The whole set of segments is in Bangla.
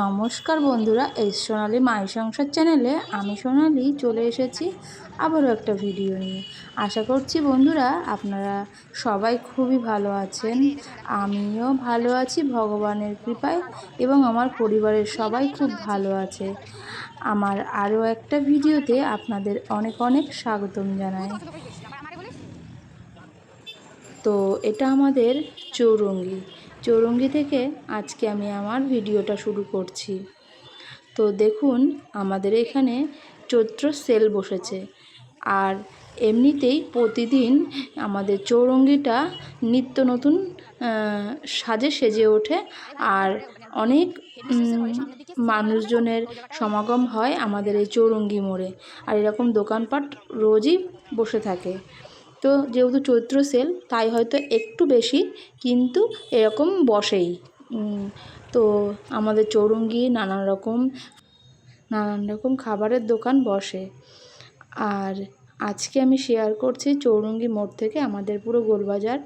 নমস্কার বন্ধুরা এই সোনালি মাই সংসার চ্যানেলে আমি সোনালি চলে এসেছি আবারও একটা ভিডিও নিয়ে। আশা করছি বন্ধুরা আপনারা সবাই খুবই ভালো আছেন, আমিও ভালো আছি, ভগবানের কৃপায় এবং আমার পরিবারের সবাই খুব ভালো আছে। আমার আরও একটা ভিডিওতে আপনাদের অনেক অনেক স্বাগতম জানাই। তো এটা আমাদের চৌরঙ্গি। চৌরঙ্গি থেকে আজকে আমি আমার ভিডিওটা শুরু করছি। তো দেখুন, আমাদের এখানে চৈত্র সেল বসেছে। আর এমনিতেই প্রতিদিন আমাদের চৌরঙ্গিটা নিত্য নতুন সাজে সেজে ওঠে। আর অনেক মানুষজনের সমাগম হয় আমাদের এই চৌরঙ্গি মোড়ে। আর এরকম দোকানপাট রোজই বসে থাকে। তো যেহেতু চৈত্র সেল, তাই হয়তো একটু বেশি, কিন্তু এরকম বসেই। তো আমাদের চৌরঙ্গি নানান রকম নানান রকম খাবারের দোকান বসে। আর আজকে আমি শেয়ার করছি চৌরঙ্গি মোড় থেকে আমাদের পুরো গোলবাজার,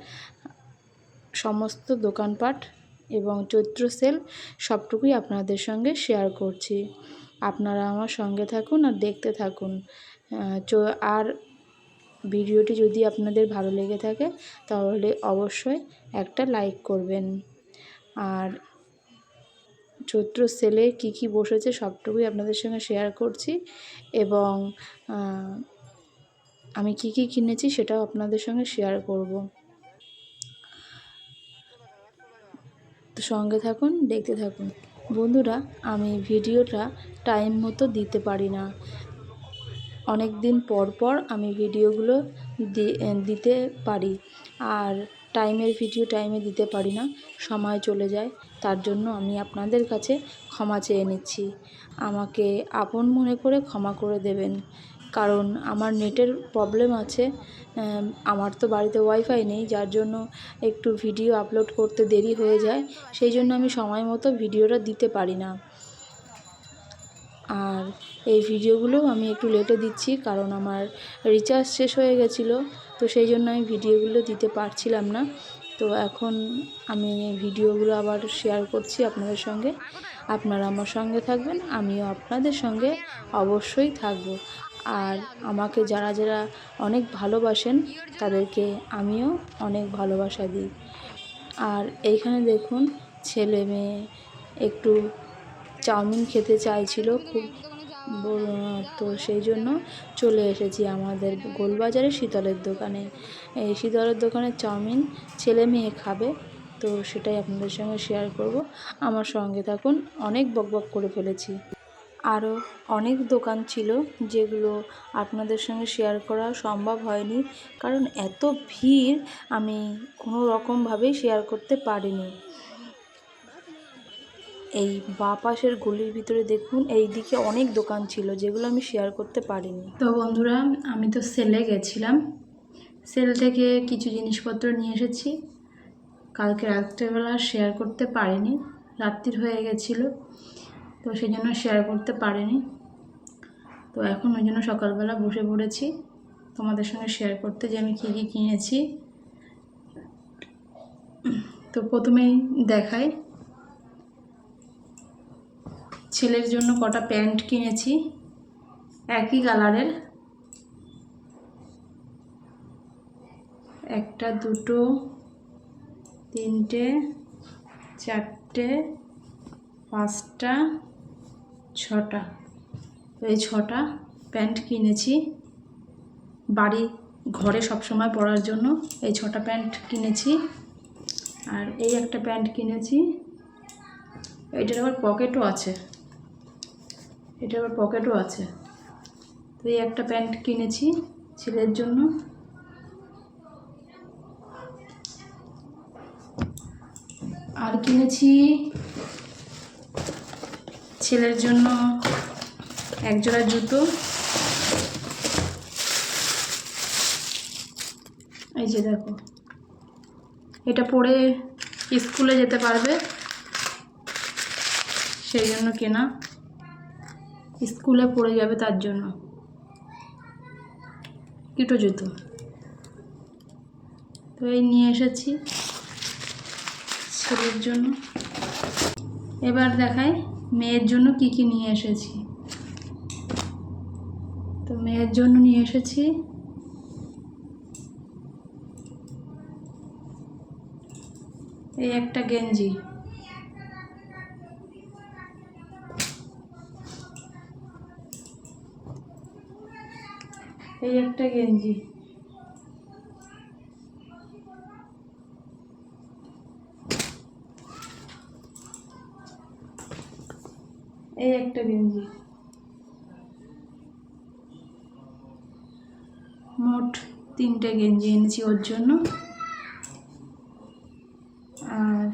সমস্ত দোকানপাট এবং চৈত্র সেল সবটুকুই আপনাদের সঙ্গে শেয়ার করছি। আপনারা আমার সঙ্গে থাকুন আর দেখতে থাকুন। আর ভিডিওটি যদি আপনাদের ভালো লেগে থাকে, তাহলে অবশ্যই একটা লাইক করবেন। আর চৈত্র সেলে কি কি বসেছে সবটুকুই আপনাদের সঙ্গে শেয়ার করছি এবং আমি কি কি কিনেছি সেটাও আপনাদের সঙ্গে শেয়ার করব। তো সঙ্গে থাকুন, দেখতে থাকুন। বন্ধুরা, আমি ভিডিওটা টাইম মতো দিতে পারি না। অনেক দিন পর পর আমি ভিডিওগুলো দিতে পারি। আর টাইমের ভিডিও টাইমে দিতে পারি না, সময় চলে যায়, তার জন্য আমি আপনাদের কাছে ক্ষমা চেয়ে নিচ্ছি। আমাকে আপন মনে করে ক্ষমা করে দেবেন, কারণ আমার নেটের প্রবলেম আছে আমার তো বাড়িতে ওয়াইফাই নেই, যার জন্য একটু ভিডিও আপলোড করতে দেরি হয়ে যায়, সেই জন্য আমি সময় মতো ভিডিওটা দিতে পারি না। আর এই ভিডিওগুলো আমি একটু লেটে দিচ্ছি কারণ আমার রিচার্জ শেষ হয়ে গেছিল, তো সেই জন্য আমি ভিডিওগুলো দিতে পারছিলাম না। তো এখন আমি ভিডিওগুলো আবার শেয়ার করছি আপনাদের সঙ্গে। আপনারা আমার সঙ্গে থাকবেন, আমিও আপনাদের সঙ্গে অবশ্যই থাকব। আর আমাকে যারা যারা অনেক ভালোবাসেন, তাদেরকে আমিও অনেক ভালোবাসা দিই। আর এইখানে দেখুন, ছেলে মেয়ে একটু চাউমিন খেতে চাইছিল, খুব তো সেই জন্য চলে এসেছি আমাদের গোলবাজারে শীতলের দোকানে। এই শীতলের দোকানের চাউমিন ছেলে মেয়ে খাবে, তো সেটাই আপনাদের সঙ্গে শেয়ার করব। আমার সঙ্গে থাকুন, অনেক বকবক করে ফেলেছি। আরও অনেক দোকান ছিল যেগুলো আপনাদের সঙ্গে শেয়ার করা সম্ভব হয়নি, কারণ এত ভিড় আমি কোনো রকমভাবেই শেয়ার করতে পারিনি। এই বা পাশের গলির ভিতরে দেখুন এই দিকে অনেক দোকান ছিল যেগুলো আমি শেয়ার করতে পারিনি। তো বন্ধুরা, আমি তো সেলে গেছিলাম। সেল থেকে কিছু জিনিসপত্র নিয়ে এসেছি। কালকে রাত্রেবেলা শেয়ার করতে পারিনি। রাত্রির হয়ে গেছিল, তো সেই জন্য শেয়ার করতে পারিনি। তো এখন ওই জন্য সকালবেলা বসে পড়েছি। তোমাদের সঙ্গে শেয়ার করতে যে আমি কী কী কিনেছি। তো প্রথমেই দেখাই ছেলের জন্য কটা প্যান্ট কিনেছি, একই কালারের। একটা, দুটো, তিনটে, চারটে, পাঁচটা, ছটা। এই ছটা প্যান্ট কিনেছি। বাড়ি, ঘরে সব সময় পরার জন্য এই ছটা প্যান্ট কিনেছি। আর এই একটা প্যান্ট কিনেছি এইটার আবার পকেটও আছে। এটা আবার পকেটও আছে। তো এই একটা প্যান্ট কিনেছি ছেলের জন্য। আর কিনেছি ছেলের জন্য একজোড়া জুতো। এই যে দেখো, এটা পরে স্কুলে যেতে পারবে, সেই জন্য কেনা। স্কুলে পড়ে যাবে তার জন্য। কিটো জুতো। তো এই নিয়ে এসেছি ছেলের জন্য। এবার দেখাই মেয়ের জন্য কি কি নিয়ে এসেছি। তো মেয়ের জন্য নিয়ে এসেছি এই একটা গেঞ্জি। এই একটা গেঞ্জি। এই একটা গেঞ্জি। মোট তিনটে গেঞ্জি এনেছি ওর জন্য। আর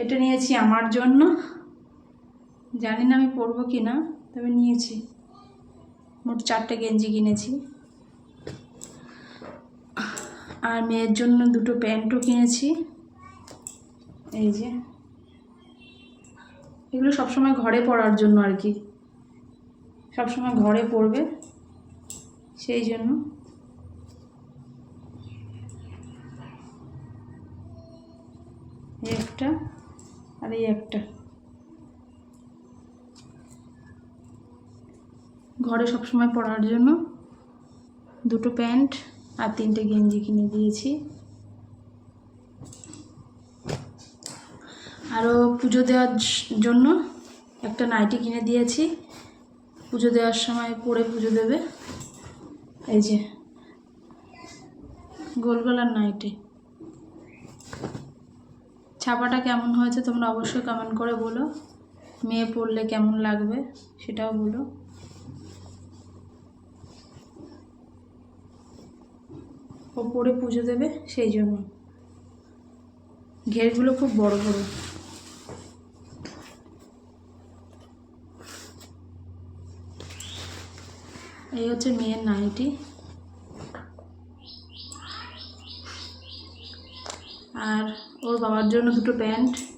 এটা নিয়েছি আমার জন্য। জানি না আমি পরবো কি না তবে নিয়েছি। মোট চারটে গেঞ্জি কিনেছি। আর মেয়ের জন্য দুটো প্যান্টও কিনেছি। এই যে। এগুলো সবসময় ঘরে পরার জন্য আর কি। সবসময় ঘরে পড়বে সেই জন্য। একটা আর এই একটা। ঘরে সবসময় পরার জন্য দুটো প্যান্ট আর তিনটে গেঞ্জি কিনে দিয়েছি। আরও পুজো দেওয়ার জন্য একটা নাইটি কিনে দিয়েছি। পুজো দেওয়ার সময় পরে পুজো দেবে। এই যে গোল গলার নাইটি। ছাপাটা কেমন হয়েছে তোমরা অবশ্যই কমেন্ট করে বলো। মেয়ে পড়লে কেমন লাগবে সেটাও বলো। ও পরে পুজো দেবে, সেই জন্য। ঘেরগুলো খুব বড় বড়। এই হচ্ছে মেয়ের নাইটি। আর ওর বাবার জন্য দুটো প্যান্ট।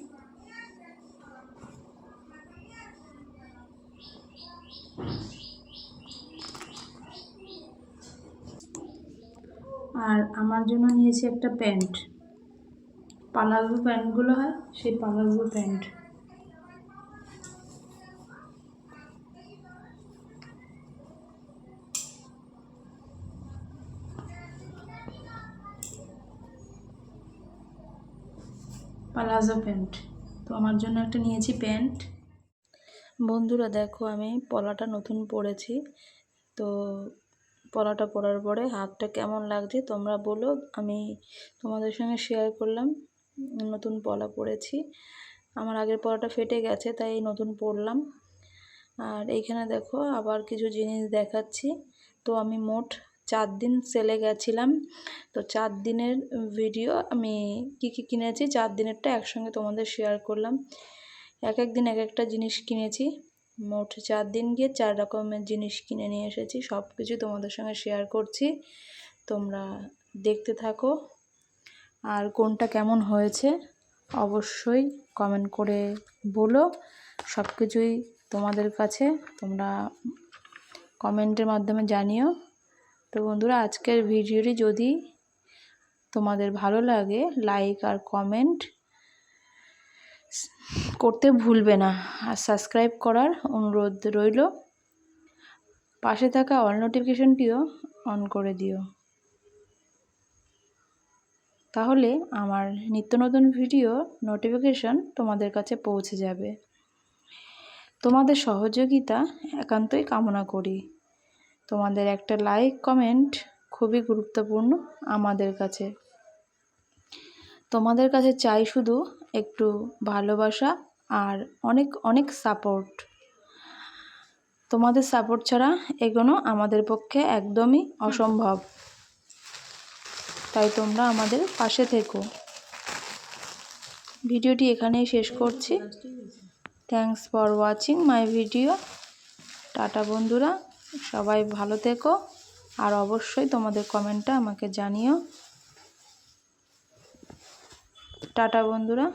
আর আমার জন্য নিয়েছি একটা প্যান্ট। পালাজো প্যান্টগুলো হয়, সেই পালাজো প্যান্ট। Palazzo pant. তো আমার জন্য একটা নিয়েছি প্যান্ট। বন্ধুরা দেখো, আমি পলাটা নতুন পরেছি। তো পলাটা পরার পরে হাতটা কেমন লাগছে তোমরা বলো। আমি তোমাদের সঙ্গে শেয়ার করলাম, নতুন পলা পরেছি আমার আগের পলাটা ফেটে গেছে, তাই নতুন পরলাম আর এইখানে দেখো আবার কিছু জিনিস দেখাচ্ছি। তো আমি মোট চার দিন সেলে গেছিলাম। তো চার দিনের ভিডিও আমি কি কি কিনেছি, চার দিনেরটা একসঙ্গে তোমাদের শেয়ার করলাম। এক এক দিন এক একটা জিনিস কিনেছি। মোট চার দিন গিয়ে চার রকমের জিনিস কিনে নিয়ে এসেছি সব কিছু তোমাদের সঙ্গে শেয়ার করছি। তোমরা দেখতে থাকো। আর কোনটা কেমন হয়েছে অবশ্যই কমেন্ট করে বলো। সব কিছুই তোমাদের কাছে, তোমরা কমেন্টের মাধ্যমে জানিও। তো বন্ধুরা, আজকের ভিডিওটি যদি তোমাদের ভালো লাগে লাইক আর কমেন্ট করতে ভুলবে না। আর সাবস্ক্রাইব করার অনুরোধ রইল। পাশে থাকা অল নোটিফিকেশনটিও অন করে দিও। তাহলে আমার নিত্য নতুন ভিডিও নোটিফিকেশন তোমাদের কাছে পৌঁছে যাবে। তোমাদের সহযোগিতা একান্তই কামনা করি। তোমাদের একটা লাইক কমেন্ট খুবই গুরুত্বপূর্ণ আমাদের কাছে। তোমাদের কাছে চাই শুধু একটু ভালোবাসা আর অনেক অনেক সাপোর্ট তোমাদের সাপোর্ট ছাড়া এগোনো আমাদের পক্ষে একদমই অসম্ভব। তাই তোমরা আমাদের পাশে থেকো। ভিডিওটি এখানেই শেষ করছি। Thanks for watching my video tata বন্ধুরা, সবাই ভালো থেকো। আর অবশ্যই তোমাদের কমেন্টটা আমাকে জানিও। টাটা বন্ধুরা।